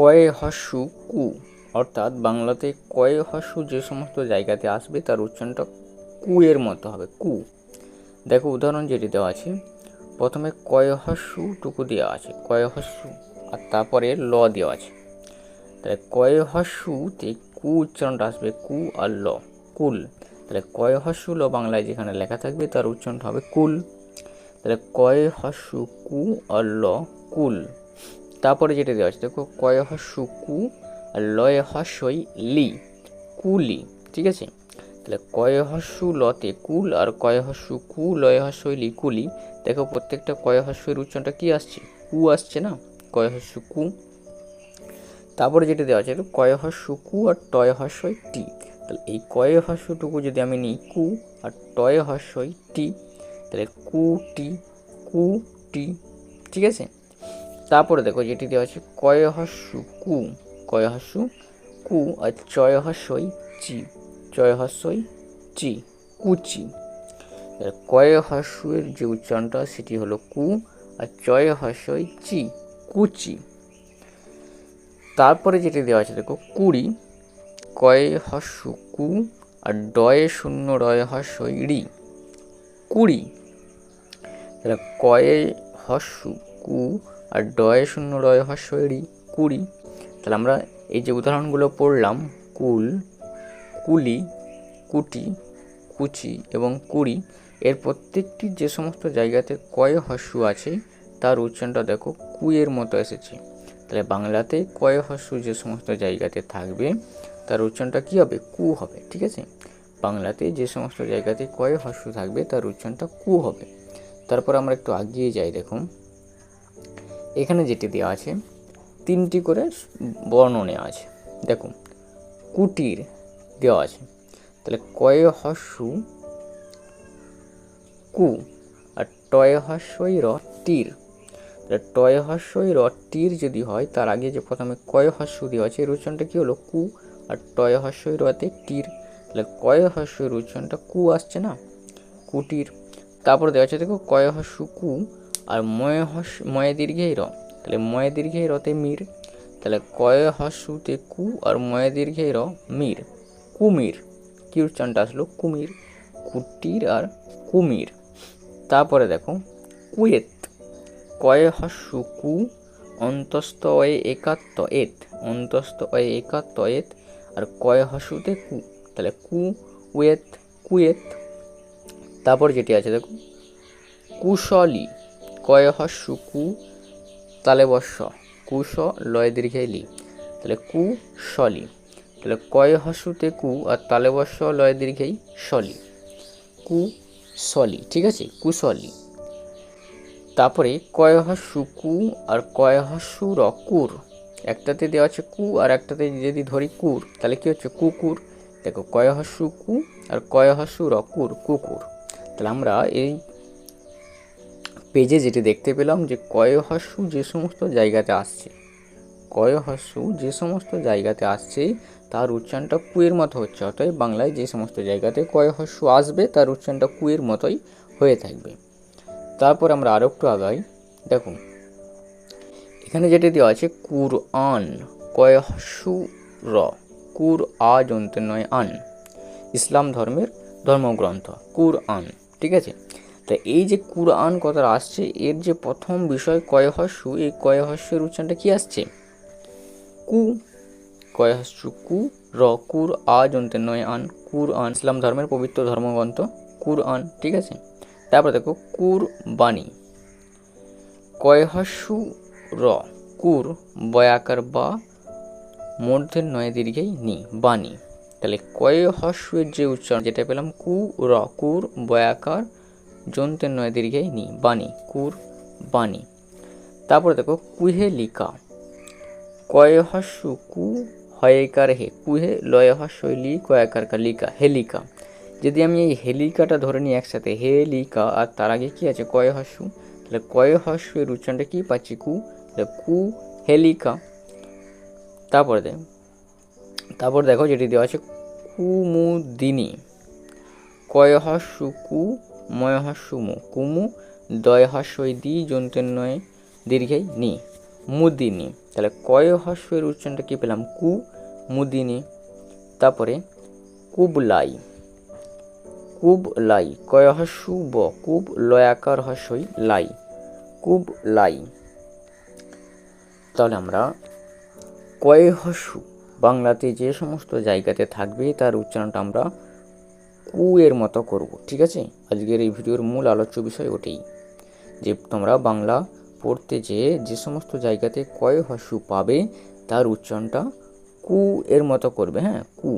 কয়ে হস্যু কু। অর্থাৎ বাংলাতে কয়ে হস্যু যে সমস্ত জায়গাতে আসবে তার উচ্চারণটা কু এর মতো হবে, কু। দেখো উদাহরণ যেটি দেওয়া আছে, প্রথমে কয়ে হস্যু টুকু দেওয়া আছে, কয়ে হস্যু আর তারপরে ল দেওয়া আছে। তাহলে কয় হস্যুতে কু উচ্চারণটা আসবে, কু আর ল, কুল। তাহলে কয়ে হস্যু ল বাংলায় যেখানে লেখা থাকবে তার উচ্চারণটা হবে কুল। তাহলে কয় হস্যু কু আর ল, কুল। তারপরে যেটা দেওয়া আছে, দেখো কয় হস্যু কু আর লয় হস্যই লি, কুলি, ঠিক আছে? তাহলে কয় হস্যু লতে কুল আর কয় হস্যু কু লয় হস্যই লি কুলি, দেখো প্রত্যেকটা কয় হস্যের উচ্চারণটা কি আসছে? কু আসছে না? কয় হস্যু কু তারপরে যেটা দেওয়া আছে কয় হস্যু কু আর টয় হস্যই টি। তাহলে এই কয় হস্যটুকু যদি আমি নিই, কু আর টয় হস্যই টি, তাহলে কু টি কু টি, ঠিক আছে? তারপরে দেখো যেটি দেওয়া আছে কয় হস্যু কু কয় হস্যু কু, আর চয় হস্যই চি চয় হস্যই চি, কুচি। কয় হস্যের যে উচ্চারণটা, সেটি হলো কু, আর চয় হস্যই চি, কুচি। তারপরে যেটি দেওয়া আছে, দেখো কুড়ি কয় হস্য কু, আর ডয়ে শূন্য রয় হস্যই রি, কুড়ি। তাহলে কয়ে হস্য কু আর ডয়ে শূন্য, রয় হস্যই রি কুড়ি। তাহলে আমরা এই যে উদাহরণগুলো পড়লাম, কুল, কুলি, কুটি, কুচি এবং কুড়ি, এর প্রত্যেকটি যে সমস্ত জায়গাতে কয় হস্য আছে, তার উচ্চারণটা দেখো কুয়ের মতো এসেছে। তাহলে বাংলাতে কয় হস্য যে সমস্ত জায়গাতে থাকবে, তার উচ্চারণটা কী হবে? কু হবে, ঠিক আছে? বাংলাতে যে সমস্ত জায়গাতে কয় হস্য থাকবে, তার উচ্চারণটা কু হবে। তারপর আমরা একটু আগিয়ে যাই, দেখুন। এখানে যেটি দেওয়া আছে, তিনটি করে বর্ণ নেওয়া আছে। দেখুন, কুটির দেওয়া আছে। তাহলে কয় হস্য কু আর টয় হস্যই র তীর তাহলে টয় হস্যই র টির যদি হয়, তার আগে যে প্রথমে কয় হস্য দেওয়া আছে, এর উচ্চারণটা কী হলো? কু আর টয় হস্যই রতে টির। তাহলে কয় হস্যের উচ্চারণটা কু আসছে না? কুটির। তারপর দেওয়া আছে, দেখো কয় হস্য কু আর ময় হস, ময় দীর্ঘেই র। তাহলে ময় দীর্ঘেই রতে মির, তাহলে কয় হস্যতে কু আর ময় দীর্ঘেই র মির। কুমির, কি উচ্চারণটা আসলো? কুমির, কুটির আর কুমির। তারপরে দেখো, কুয়েত, কয় হস্য কু, অন্তস্থ অয়ে একাত্ত এত, অন্তস্থ অয়ে একাত্ত এত, আর কয় হস্যতে কু। তাহলে কু উয়েত কুয়েত। তারপর যেটি আছে দেখো, কুশলী কয় হস্য কু তালে বর্ষ কুশ লয় দীর্ঘে লি। তাহলে কু সলি। তাহলে কয় হস্যতে কু আর তালে বর্ষ লয় দীর্ঘেই কু সলি, ঠিক আছে? কুশলী তারপরে কয় হস্য কু আর কয় হস্য র কুর। একটাতে দেওয়া আছে কু আর একটাতে যদি ধরি কুর, তাহলে কি হচ্ছে? কুকুর। দেখো কয় হস্য কু আর কয় হস্য র কুর, কুকুর। তাহলে আমরা এই পেজে যেটি দেখতে পেলাম যে কয় হস্য যে সমস্ত জায়গাতে আসছে। কয় হস্য যে সমস্ত জায়গাতে আসছে, তার উচ্চারণটা কুয়ের মতো হচ্ছে। অতএব বাংলায় যে সমস্ত জায়গাতে কয় হস্য আসবে, তার উচ্চারণটা কুয়ের মতোই হয়ে থাকবে। তারপর আমরা আরও একটু আগাই। দেখুন, এখানে যেটি দেওয়া আছে কুর আন কয় র। কুর আ জন্তে নয় আন। ইসলাম ধর্মের ধর্মগ্রন্থ কুর আন ঠিক আছে? তা এই যে কুরআন কথাটা আসছে, এর যে প্রথম বিষয় কয় হস্য এই কয় হস্যের উচ্চারণটা কি আসছে? কু, কয় হস্য, কু, র, কুর, আ, জন্তে নয়, আন, কুর, আন, ইসলাম ধর্মের পবিত্র ধর্মগ্রন্থ, কুর, আন, ঠিক আছে? তারপরে দেখো, কুর, বাণী। কয় হস্য, র, কুর, বয়াকার বা মধ্যের নয় দীর্ঘেই নি, বাণী। তাহলে কয় হস্যের যে উচ্চারণ, যেটা পেলাম কু, র, কুর, বয়াকার জন্তের নয় দীর্ঘেই নি, বাণী, কুর, বাণী। তারপরে দেখো কুহেলিকা কয় হস্য কু হয়কার হে? কুহে লয় হস্য লি কয়াকার কা লিকা? হেলিকা যদি আমি এই হেলিকাটা ধরে নিই একসাথে হেলিকা আর তার আগে কি আছে? কয় হস্য? তাহলে কয় হস্যের উচ্চারণটা কি পাচ্ছি? কু। তাহলে কু হেলিকা তারপরে দেখ তারপর দেখো যেটি দেওয়া আছে, কুমুদিনী। কয় হস্য কু ময় হস্য মু কুমু দয় হস্যই দি জন্তের নয় দীর্ঘেই নি। মুদিনী। তাহলে কয় হস্যের উচ্চারণটা কী পেলাম? কু, মুদিনী। তারপরে কুবলাই। কুব লাই কয় হস্যু ব কুব লয়াকার হস্যই লাই। কুব লাই তাহলে আমরা কয় হস্যু বাংলাতে যে সমস্ত জায়গাতে থাকবে, তার উচ্চারণটা আমরা কু এর মতো করব, ঠিক আছে? আজকের এই ভিডিওর মূল আলোচ্য বিষয় ওটাই, যে তোমরা বাংলা পড়তে যেয়ে যে সমস্ত জায়গাতে কয় হস্যু পাবে, তার উচ্চারণটা কু এর মতো করবে হ্যাঁ? কু।